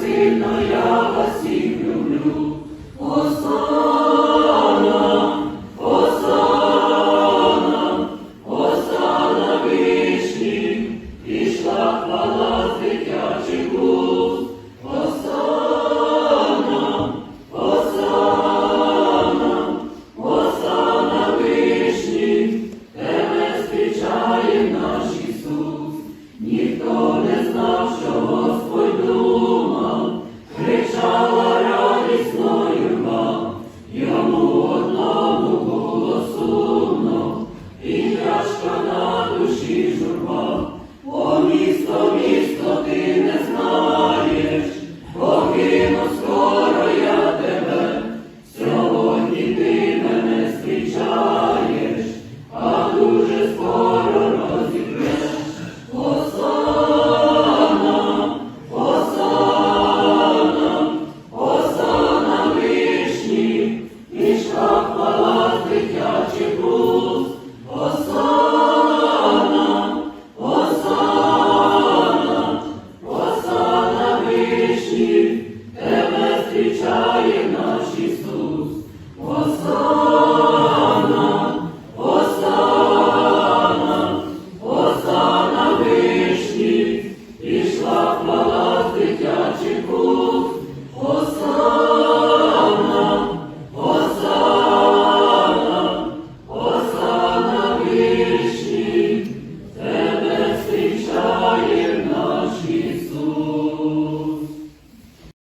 сильно я вас всіх люблю. Осана, зустрічає наші.